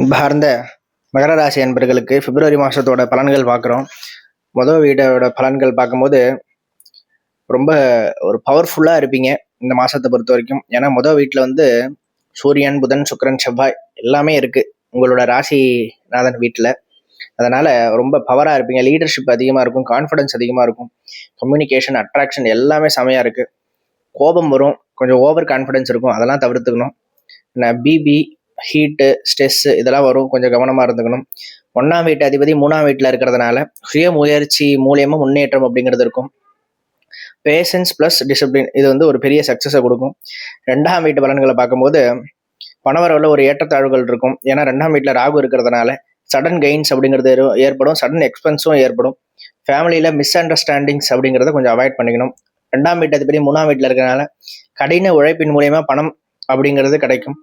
அன்பார்ந்த மகர ராசி அன்பர்களுக்கு பிப்ரவரி மாதத்தோட பலன்கள் பார்க்குறோம். மொதல் வீடோட பலன்கள் பார்க்கும்போது ரொம்ப ஒரு பவர்ஃபுல்லாக இருப்பீங்க இந்த மாதத்தை பொறுத்த வரைக்கும். ஏன்னா மொதல் வீட்டில் வந்து சூரியன் புதன் சுக்கிரன் செவ்வாய் எல்லாமே இருக்குது உங்களோட ராசிநாதன் வீட்டில் அதனால் ரொம்ப பவராக இருப்பீங்க. லீடர்ஷிப் அதிகமாக இருக்கும் கான்ஃபிடன்ஸ் அதிகமாக இருக்கும். கம்யூனிகேஷன் அட்ராக்ஷன் எல்லாமே செமையாக இருக்குது கோபம் வரும் கொஞ்சம் ஓவர் கான்ஃபிடன்ஸ் இருக்கும். அதெல்லாம் தவிர்த்துக்கணும். பிபி ஹீட்டு ஸ்ட்ரெஸ்ஸு இதெல்லாம் வரும். கொஞ்சம் கவனமாக இருந்துக்கணும். ஒன்றாம் வீட்டு அதிபதி மூணாம் வீட்டில் இருக்கிறதுனால சுய முயற்சி மூலியமாக முன்னேற்றம் அப்படிங்கிறது இருக்கும். பேஷன்ஸ் ப்ளஸ் டிசிப்ளின் இது வந்து ஒரு பெரிய சக்ஸஸை கொடுக்கும். ரெண்டாம் வீட்டு பலன்களை பார்க்கும்போது பணவரவில் ஒரு ஏற்றத்தாழ்வுகள் இருக்கும். ஏன்னா ரெண்டாம் வீட்டில் ராகு இருக்கிறதுனால சடன் கெயின்ஸ் அப்படிங்கிறது ஏற்படும். சடன் எக்ஸ்பென்ஸும் ஏற்படும். ஃபேமிலியில் மிஸ் அண்டர்ஸ்டாண்டிங்ஸ் அப்படிங்கிறத கொஞ்சம் அவாய்ட் பண்ணிக்கணும். ரெண்டாம் வீட்டு அதிபதி மூணாம் வீட்டில் இருக்கிறனால கடின உழைப்பின் மூலயமா பணம் அப்படிங்கிறது கிடைக்கும்.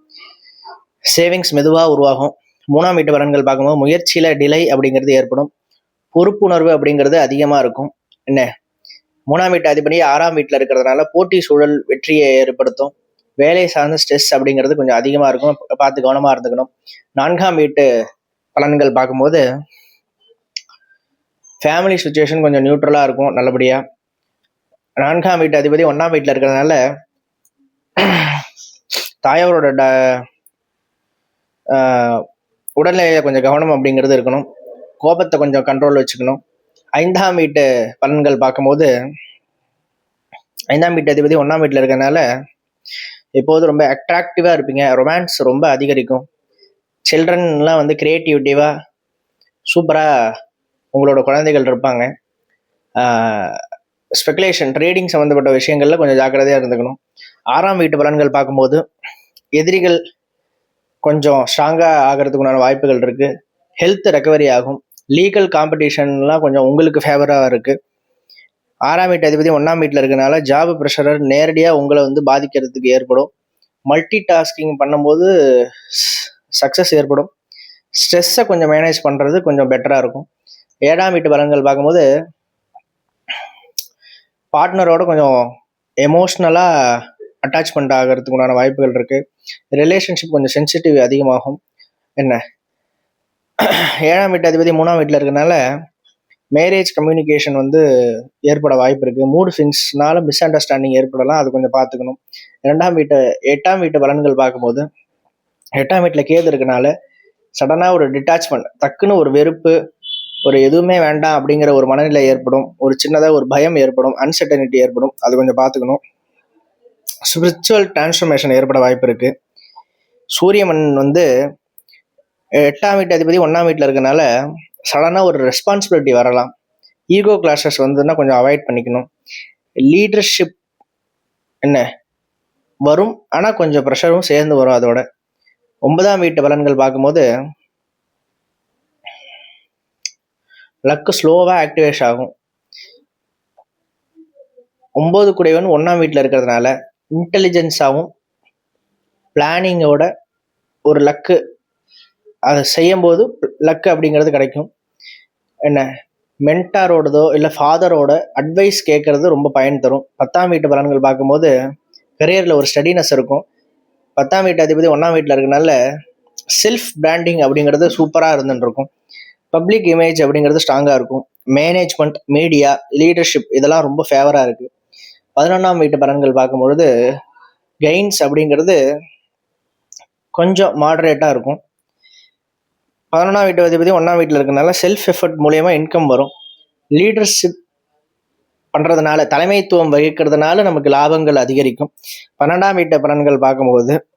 சேவிங்ஸ் மெதுவாக உருவாகும். மூணாம் வீட்டு பலன்கள் பார்க்கும்போது முயற்சியில் டிலை அப்படிங்கிறது ஏற்படும். பொறுப்புணர்வு அப்படிங்கிறது அதிகமாக இருக்கும். என்ன? மூணாம் வீட்டு அதிபதி ஆறாம் வீட்டில் இருக்கிறதுனால போட்டி சூழல் வெற்றியை ஏற்படுத்தும். வேலை சார்ந்த ஸ்ட்ரெஸ் அப்படிங்கிறது கொஞ்சம் அதிகமாக இருக்கும். பார்த்து கவனமாக இருந்துக்கணும். நான்காம் வீட்டு பலன்கள் பார்க்கும்போது ஃபேமிலி சுச்சுவேஷன் கொஞ்சம் நியூட்ரலாக இருக்கும் நல்லபடியாக நான்காம் வீட்டு அதிபதி ஒன்றாம் வீட்டில் இருக்கிறதுனால தாயாரோட ட உடல்நிலையில கொஞ்சம் கவனம் அப்படிங்கிறது இருக்கணும். கோபத்தை கொஞ்சம் கண்ட்ரோல் வச்சுக்கணும். ஐந்தாம் வீட்டு பலன்கள் பார்க்கும்போது ஐந்தாம் வீட்டு அதிபதி ஒன்றாம் வீட்டில் இருக்கிறதுனால இப்போது ரொம்ப அட்ராக்டிவாக இருப்பீங்க. ரொமான்ஸ் ரொம்ப அதிகரிக்கும். சில்ட்ரன்லாம் வந்து க்ரியேட்டிவிட்டிவாக சூப்பராக உங்களோட குழந்தைகள் இருப்பாங்க. ஸ்பெகுலேஷன் ட்ரேடிங் சம்மந்தப்பட்ட விஷயங்களில் கொஞ்சம் ஜாக்கிரதையாக இருந்துக்கணும். ஆறாம் வீட்டு பலன்கள் பார்க்கும்போது எதிரிகள் கொஞ்சம் ஸ்ட்ராங்காக ஆகிறதுக்குண்டான வாய்ப்புகள் இருக்குது ஹெல்த் ரெக்கவரி ஆகும். லீகல் காம்படிஷன்லாம் கொஞ்சம் உங்களுக்கு ஃபேவராக இருக்குது ஆறாம் வீட்டு அதிபதி ஒன்றாம் வீட்டில் இருக்கனால ஜாப் ப்ரெஷரர் நேரடியாக உங்களை வந்து பாதிக்கிறதுக்கு ஏற்படும். மல்டி டாஸ்கிங் பண்ணும்போது சக்ஸஸ் ஏற்படும். ஸ்ட்ரெஸ்ஸை கொஞ்சம் மேனேஜ் பண்ணுறது கொஞ்சம் பெட்டராக இருக்கும். ஏழாம் வீட்டு பலன்கள் பார்க்கும்போது பார்ட்னரோட கொஞ்சம் எமோஷ்னலாக அட்டாச்மெண்ட் ஆகிறதுக்கு உண்டான வாய்ப்புகள் இருக்குது ரிலேஷன்ஷிப் கொஞ்சம் சென்சிட்டிவ் அதிகமாகும். என்ன? ஏழாம் வீட்டு அதிபதி மூணாம் வீட்டில் இருக்கனால மேரேஜ் கம்யூனிகேஷன் வந்து ஏற்பட வாய்ப்பு இருக்குது மூடு ஃபிங்ஸ்னால மிஸ் அண்டர்ஸ்டாண்டிங் ஏற்படலாம். அது கொஞ்சம் பார்த்துக்கணும் ரெண்டாம் வீட்டு எட்டாம் வீட்டு பலன்கள் பார்க்கும்போது எட்டாம் வீட்டில் கேது இருக்கனால சடனாக ஒரு டிட்டாச்மெண்ட் டக்குன்னு ஒரு வெறுப்பு ஒரு எதுவுமே வேண்டாம் அப்படிங்கிற ஒரு மனநிலை ஏற்படும். ஒரு சின்னதாக ஒரு பயம் ஏற்படும். அன்சர்டனிட்டி ஏற்படும். அது கொஞ்சம் பார்த்துக்கணும் ஸ்பிரிச்சுவல் டிரான்ஸ்ஃபர்மேஷன் ஏற்பட வாய்ப்பு இருக்கு. சூரியமன் வந்து எட்டாம் வீட்டு அதிபதி ஒன்றாம் வீட்டில் இருக்கனால சடனாக ஒரு ரெஸ்பான்சிபிலிட்டி வரலாம். ஈகோ கிளாஸஸ் வந்துன்னா கொஞ்சம் அவாய்ட் பண்ணிக்கணும். லீடர்ஷிப் என்ன? வரும் ஆனால் கொஞ்சம் ப்ரெஷரும் சேர்ந்து வரும் அதோட. ஒன்பதாம் வீட்டு பலன்கள் பார்க்கும்போது லக்கு ஸ்லோவாக ஆக்டிவேஷ் ஆகும். ஒம்பது குடைவன் ஒன்றாம் வீட்டில் இருக்கிறதுனால இன்டெலிஜென்ஸாகவும் பிளானிங்கோட ஒரு லக்கு அதை செய்யும்போது லக்கு அப்படிங்கிறது கிடைக்கும். என்ன? மென்டாரோடதோ இல்லை ஃபாதரோட அட்வைஸ் கேட்குறது ரொம்ப பயன் தரும். பத்தாம் வீட்டு பலன்கள் பார்க்கும்போது கரியரில் ஒரு ஸ்டடினஸ் இருக்கும். பத்தாம் வீட்டு அதிபதி ஒன்றாம் வீட்டில் இருக்கனால செல்ஃப் பிராண்டிங் அப்படிங்கிறது சூப்பராக இருந்துருக்கும் பப்ளிக் இமேஜ் அப்படிங்கிறது ஸ்ட்ராங்காக இருக்கும். மேனேஜ்மெண்ட் மீடியா லீடர்ஷிப் இதெல்லாம் ரொம்ப ஃபேவராக இருக்குது பதினொன்றாம் வீட்டு பலன்கள் பார்க்கும்பொழுது கெயின்ஸ் அப்படிங்கிறது கொஞ்சம் மாடரேட்டாக இருக்கும். பதினொன்றாம் வீட்டு அதிபதி ஒன்றாம் வீட்டில் இருக்கனால செல்ஃப் எஃபர்ட் மூலயமா இன்கம் வரும். லீடர்ஷிப் பண்ணுறதுனால தலைமைத்துவம் வகிக்கிறதுனால நமக்கு லாபங்கள் அதிகரிக்கும். பன்னெண்டாம் வீட்டு பலன்கள் பார்க்கும்போது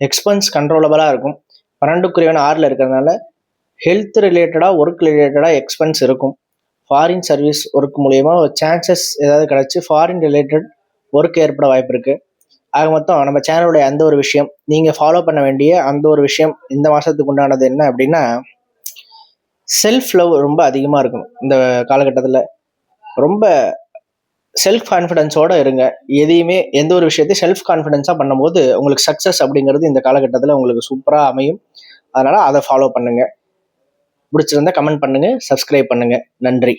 எக்ஸ்பென்ஸ் கண்ட்ரோலபிளாக இருக்கும். பன்னெண்டுக்குரியவன் ஆறில் இருக்கிறதுனால ஹெல்த் ரிலேட்டடாக ஒர்க் ரிலேட்டடாக எக்ஸ்பென்ஸ் இருக்கும். ஃபாரின் சர்வீஸ் ஒர்க் மூலயமா சான்சஸ் ஏதாவது கிடச்சி ஃபாரின் ரிலேட்டட் ஒர்க் ஏற்பட வாய்ப்பு இருக்குது ஆக மொத்தம் நம்ம சேனலுடைய அந்த ஒரு விஷயம் நீங்கள் ஃபாலோ பண்ண வேண்டிய அந்த ஒரு விஷயம் இந்த மாதத்துக்கு உண்டானது என்ன அப்படின்னா செல்ஃப் லவ் ரொம்ப அதிகமாக இருக்கணும் இந்த காலகட்டத்தில். ரொம்ப செல்ஃப் கான்ஃபிடென்ஸோடு இருங்க. எதையுமே எந்த ஒரு விஷயத்தையும் செல்ஃப் கான்ஃபிடென்ஸாக பண்ணும்போது உங்களுக்கு சக்ஸஸ் அப்படிங்கிறது இந்த காலகட்டத்தில் உங்களுக்கு சூப்பராக அமையும். அதனால் அதை ஃபாலோ பண்ணுங்கள் பிடிச்சிருந்தா கமெண்ட் பண்ணுங்கள் சப்ஸ்கிரைப் பண்ணுங்கள் நன்றி.